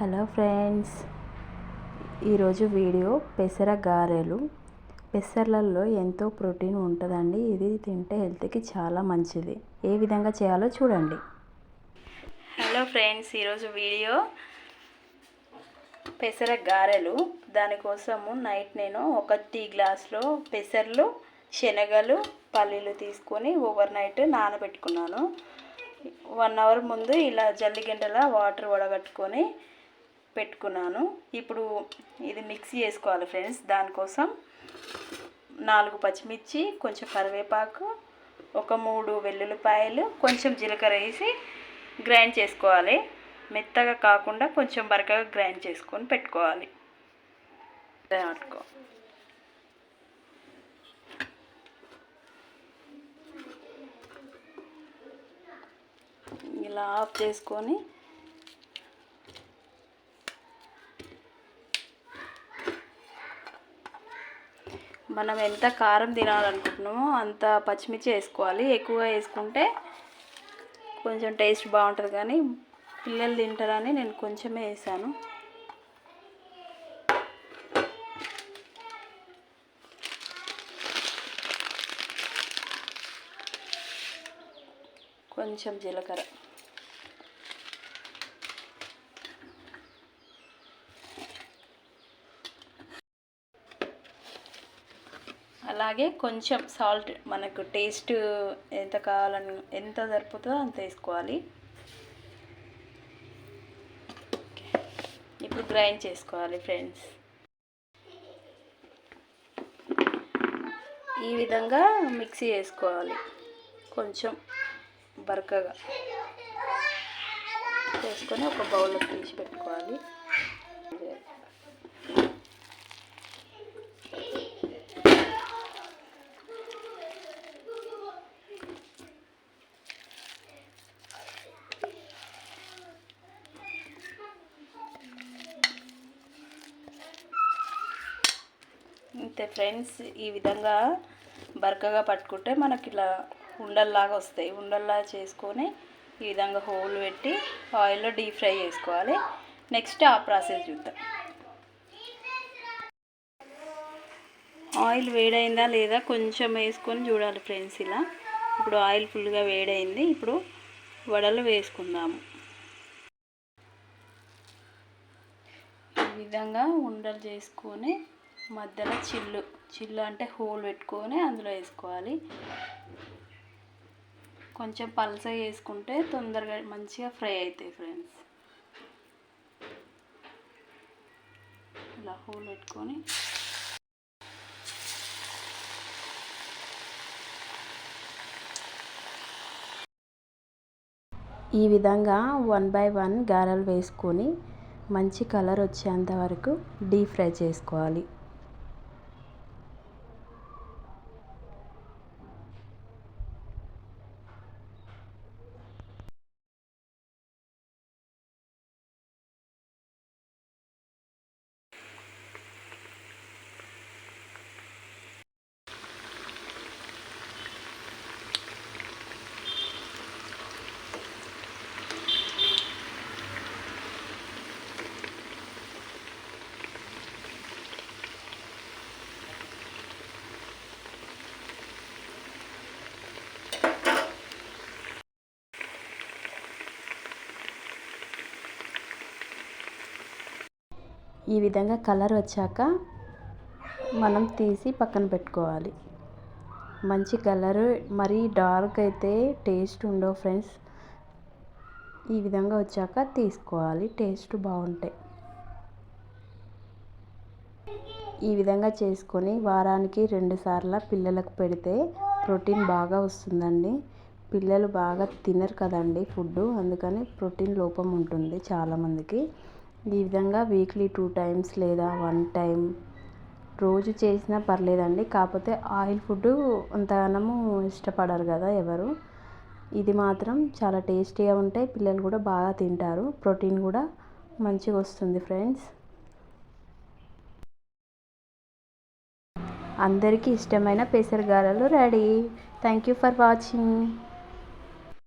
Hello friends ఈరోజు video పెసర గారెలు. పెసర్లలో ఎంతో ప్రోటీన్ ఉంటుందండి. ఇది తింటే హెల్త్కి చాలా మంచిది. ఏ విధంగా చేయాలో చూడండి. హలో ఫ్రెండ్స్ ఈరోజు వీడియో పెసర గారెలు. దానికోసము నైట్ నేను ఒక టీ గ్లాస్లో పెసర్లు శనగలు పల్లీలు తీసుకొని ఓవర్ నైట్ నానబెట్టుకున్నాను. వన్ అవర్ ముందు ఇలా జల్లిగంటల వాటర్ వడగట్టుకొని పెట్టుకున్నాను. ఇప్పుడు ఇది మిక్సీ చేసుకోవాలి ఫ్రెండ్స్. దానికోసం నాలుగు పచ్చిమిర్చి కొంచెం కరివేపాకు ఒక మూడు వెల్లుల్లిపాయలు కొంచెం జీలకర్ర వేసి గ్రైండ్ చేసుకోవాలి. మెత్తగా కాకుండా కొంచెం బరకగా గ్రైండ్ చేసుకొని పెట్టుకోవాలి. పట్టుకో ఇలా ఆఫ్ చేసుకొని మనం ఎంత కారం తినాలనుకుంటున్నామో అంత పచ్చిమిర్చి వేసుకోవాలి. ఎక్కువగా వేసుకుంటే కొంచెం టేస్ట్ బాగుంటుంది కానీ పిల్లలు తింటారని నేను కొంచెమే వేసాను. కొంచెం జీలకర్ర. అలాగే కొంచెం సాల్ట్ మనకు టేస్ట్ ఎంత కావాలని ఎంత సరిపోతుందో అంత వేసుకోవాలి. ఇప్పుడు గ్రైండ్ చేసుకోవాలి ఫ్రెండ్స్. ఈ విధంగా మిక్సీ వేసుకోవాలి కొంచెం బరకగా. చేసుకొని ఒక బౌల్లో తీసి పెట్టుకోవాలి. అయితే ఫ్రెండ్స్ ఈ విధంగా బరకగా పట్టుకుంటే మనకి ఇలా ఉండల్లాగా వస్తాయి. ఉండల్లా చేసుకొని ఈ విధంగా హోల్ పెట్టి ఆయిల్లో డీప్ ఫ్రై చేసుకోవాలి. నెక్స్ట్ ఆ ప్రాసెస్ చూద్దాం. ఆయిల్ వేడైందా లేదా కొంచెం వేసుకొని చూడాలి ఫ్రెండ్స్ ఇలా. ఇప్పుడు ఆయిల్ ఫుల్గా వేడైంది. ఇప్పుడు వడలు వేసుకుందాము. ఈ విధంగా ఉండలు చేసుకొని మధ్యలో చిల్లు. చిల్లు అంటే హోల్ పెట్టుకొని అందులో వేసుకోవాలి. కొంచెం పలసగా వేసుకుంటే తొందరగా మంచిగా ఫ్రై అవుతాయి ఫ్రెండ్స్. ఇలా హోల్ పెట్టుకొని. ఈ విధంగా వన్ బై వన్ గారెలు వేసుకొని మంచి కలర్ వచ్చేంత వరకు డీప్ ఫ్రై చేసుకోవాలి. ఈ విధంగా కలర్ వచ్చాక మనం తీసి పక్కన పెట్టుకోవాలి. మంచి కలర్ మరీ డార్క్ అయితే టేస్ట్ ఉండవు ఫ్రెండ్స్. ఈ విధంగా వచ్చాక తీసుకోవాలి టేస్ట్ బాగుంటాయి ఈ విధంగా చేసుకొని వారానికి రెండుసార్లు పిల్లలకు పెడితే ప్రోటీన్ బాగా వస్తుందండి. పిల్లలు బాగా తినరు కదండి ఫుడ్ అందుకని ప్రోటీన్ లోపం ఉంటుంది చాలామందికి. ఈ విధంగా వీక్లీ టూ టైమ్స్ లేదా వన్ టైం రోజు చేసినా పర్లేదండి. కాకపోతే ఆయిల్ ఫుడ్ అంతగానము ఇష్టపడరు కదా ఎవరు. ఇది మాత్రం చాలా టేస్టీగా ఉంటాయి. పిల్లలు కూడా బాగా తింటారు. ప్రోటీన్ కూడా మంచిగా వస్తుంది ఫ్రెండ్స్. అందరికీ ఇష్టమైన పెసరగారలు ready. Thank you for watching.